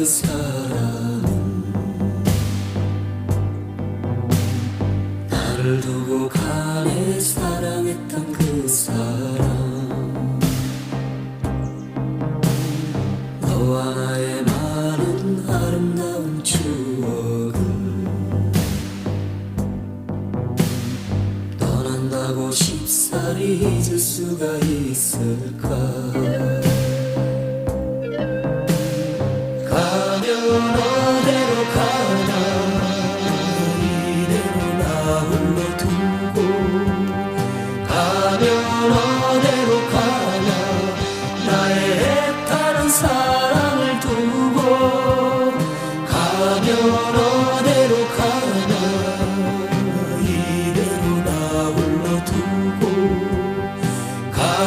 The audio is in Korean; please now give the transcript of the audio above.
그 사람은 나를 두고 가네 사랑했던 그 사람 너와 나의 많은 아름다운 추억을 떠난다고 쉽사리 잊을 수가 있을까?